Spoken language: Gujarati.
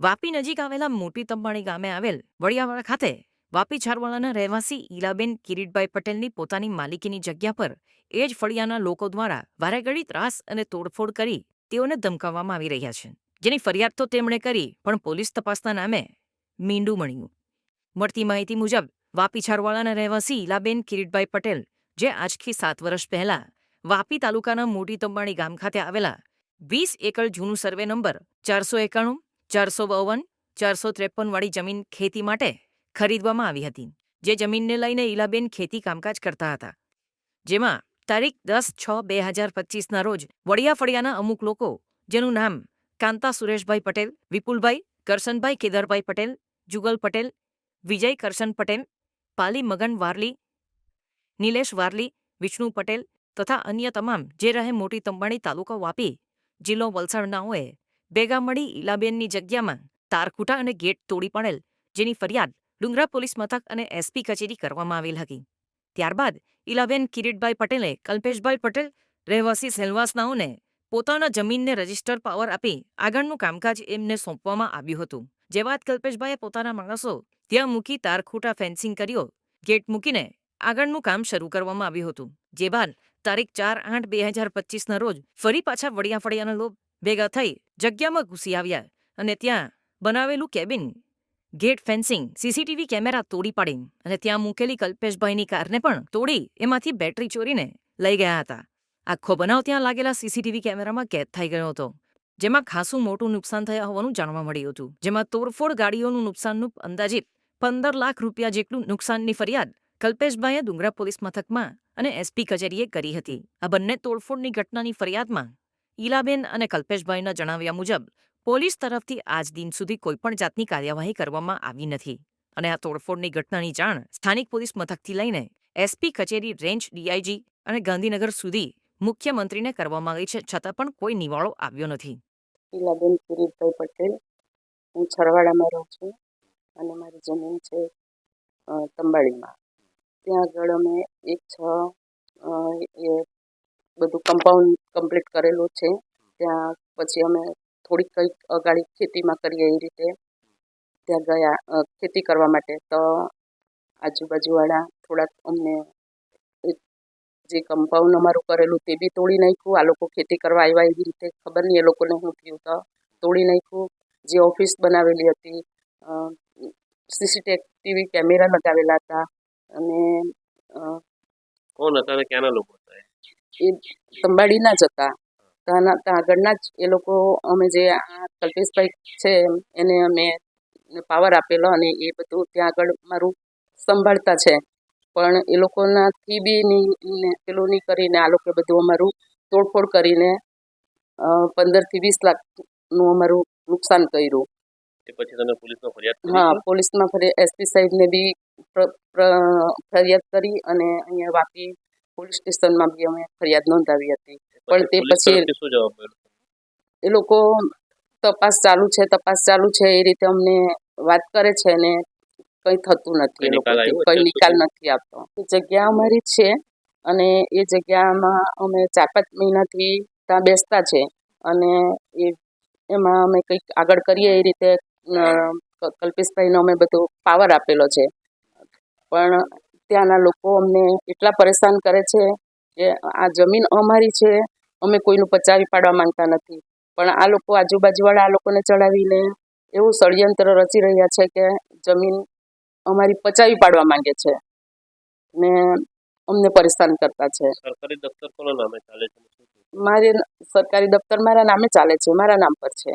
વાપી નજીક આવેલા મોટી તંબાણી ગામે આવેલ વડિયાવાડા ખાતે વાપી છારવાલાના રહેવાસી ઈલાબેન કિરીટભાઈ પટેલની પોતાની માલિકીની જગ્યા પર એ જ ફળિયાના લોકો દ્વારા વારેઘડી ત્રાસ અને તોડફોડ કરી તેઓને ધમકાવવામાં આવી રહ્યા છે. જેની ફરિયાદ તો તેમણે કરી, પણ પોલીસ તપાસના નામે મીંડું મળ્યું મળતી માહિતી મુજબ, વાપી છારવાલાના રહેવાસી ઈલાબેન કિરીટભાઈ પટેલ, જે આજથી સાત વર્ષ પહેલા વાપી તાલુકાના મોટી તંબાણી ગામ ખાતે આવેલા વીસ એકર જૂનું સર્વે નંબર ચારસો એકાણું ચારસો બાવન, ચારસો ત્રેપન વાળી જમીન ખેતી માટે ખરીદવામાં આવી હતી, જે જમીનને લઈને ઈલાબેન ખેતી કામકાજ કરતા હતા. જેમાં તારીખ દસ છ બે હજાર પચીસના રોજ વડિયા ફળિયાના અમુક લોકો, જેનું નામ કાંતા સુરેશભાઈ પટેલ, વિપુલભાઈ કરશનભાઈ કેદારભાઈ પટેલ, જુગલ પટેલ, વિજય કરશન પટેલ, પાલી મગન વારલી, નિલેશ વારલી, વિષ્ણુ પટેલ તથા અન્ય તમામ જે રહે મોટી તંબાણી તાલુકો વાપી જિલ્લો વલસાડનાઓએ ભેગા મળી ઈલાબેનની જગ્યામાં તારખૂટા અને ગેટ તોડી પડેલ, જેની ફરિયાદ ડુંગરા પોલીસ મથક અને એસપી કચેરી કરવામાં આવેલ હતી. ત્યારબાદ ઈલાબેન કિરીટભાઈ પટેલે, કલ્પેશભાઈ પટેલ, રહેવાસી સેલવાસનાઓને પોતાના જમીનને રજિસ્ટર પાવર આપી આગળનું કામકાજ એમને સોંપવામાં આવ્યું હતું. જે બાદ કલ્પેશભાઈએ પોતાના માણસો ત્યાં મૂકી તારખૂટા ફેન્સિંગ કર્યો, ગેટ મૂકીને આગળનું કામ શરૂ કરવામાં આવ્યું હતું. જે બાદ તારીખ ચાર આઠ બે હજાર પચીસના રોજ ફરી પાછા વડિયા ફળિયાના લોક ભેગા થઈ જગ્યામાં ઘૂસી આવ્યા અને ત્યાં બનાવેલું cabin, gate fencing, CCTV camera તોડી પાડી અને ત્યાં મૂકેલી કલ્પેશભાઈની કારને પણ તોડી એમાંથી બેટરી ચોરીને લઈ ગયા હતા. આખો બનાવ ત્યાં લાગેલા સીસીટીવી કેમેરામાં કેદ થઈ ગયો હતો, જેમાં ખાસું મોટું નુકસાન થયા હોવાનું જાણવા મળ્યું હતું, જેમાં તોડફોડ ગાડીઓનું નુકસાનનું અંદાજિત પંદર લાખ રૂપિયા જેટલું નુકસાનની ફરિયાદ કલ્પેશભાઈએ ડુંગરા પોલીસ મથકમાં અને એસપી કચેરીએ કરી હતી. આ બંને તોડફોડની ઘટનાની ફરિયાદમાં ઈલાબેન અને કલ્પેશભાઈના જણાવ્યા મુજબ, પોલીસ તરફથી આજ દિન સુધી કોઈપણ જાતની કાર્યવાહી કરવામાં આવી નથી. અને આ તોડફોડની ઘટનાની જાણ સ્થાનિક પોલીસ મથકથી લઈને એસપી કચેરી રેન્જ ડીઆઈજી અને ગાંધીનગર સુધી મુખ્યમંત્રીને કરવામાં આવી છે છતાં પણ કોઈ નિવાળો આવ્યો નથી. ઈલાબેન કિરીટભાઈ પટેલ, હું છરવાડામાં રહું છું અને મારી જમીન છે તંબાડીમાં. ત્યાં આગળ અમે એક છ બધું કમ્પાઉન્ડ કમ્પ્લીટ કરેલું છે. ત્યાં પછી અમે થોડીક કંઈક અગાડી ખેતીમાં કરીએ એ રીતે. ત્યાં ગયા ખેતી કરવા માટે. તો આજુબાજુવાળા થોડાક અમને જે કમ્પાઉન્ડ અમારું કરેલું તે બી તોડી નાખ્યું. આ લોકો ખેતી કરવા આવ્યા એવી રીતે ખબર નહીં એ લોકોને શું થયું તો તોડી નાખ્યું. જે ઓફિસ બનાવેલી હતી સીસીટીવી કેમેરા લગાવેલા હતા. અને કોણ હતા ક્યાંના લોકો? એ? તંબાડી ના જ હતા ત્યાંના ત્યાં આગળના જ એ લોકો અમે જે આ કલ્પેશભાઈ છે એને અમે પાવર આપેલો અને એ બધું ત્યાં આગળ મારું સંભાળતા છે. પણ એ લોકોનાથી બી નહીં ને પેલું નહીં કરીને આ લોકો બધું અમારું તોડફોડ કરીને પંદરથી વીસ લાખનું અમારું નુકસાન કર્યું. પછી તમે પોલીસમાં ફરિયાદ હા પોલીસમાં ફરી એસપી સાહેબને બી ફરિયાદ કરી અને અહીંયા વાપી પોલીસ સ્ટેશનમાં બી અમે ફરિયાદ નોંધાવી હતી. પણ તે પછી- શું જવાબ એ લોકો તપાસ ચાલુ છે તપાસ ચાલુ છે એ રીતે અમને વાત કરે છે ને કંઈ થતું નથી. કોઈ નિકાલ નથી આપતો. જગ્યા અમારી છે અને એ જગ્યામાં અમે ચાર પાંચ મહિનાથી ત્યાં બેસતા છે અને એ એમાં અમે કંઈક આગળ કરીએ એ રીતે કલ્પેશભાઈનો અમે બધો પાવર આપેલો છે. પણ ત્યાંના લોકો અમને એટલા પરેશાન કરે છે કે આ જમીન અમારી છે અમે કોઈનું પચાવી પાડવા માંગતા નથી. પણ આ લોકો આજુબાજુવાળા આ લોકોને ચડાવીને એવું ષડયંત્ર રચી રહ્યા છે કે જમીન અમારી પચાવી પાડવા માંગે છે ને અમને પરેશાન કરતા છે. સરકારી દફતર કોના નામે ચાલે છે? મારે સરકારી દફતર મારા નામે ચાલે છે મારા નામ પર છે.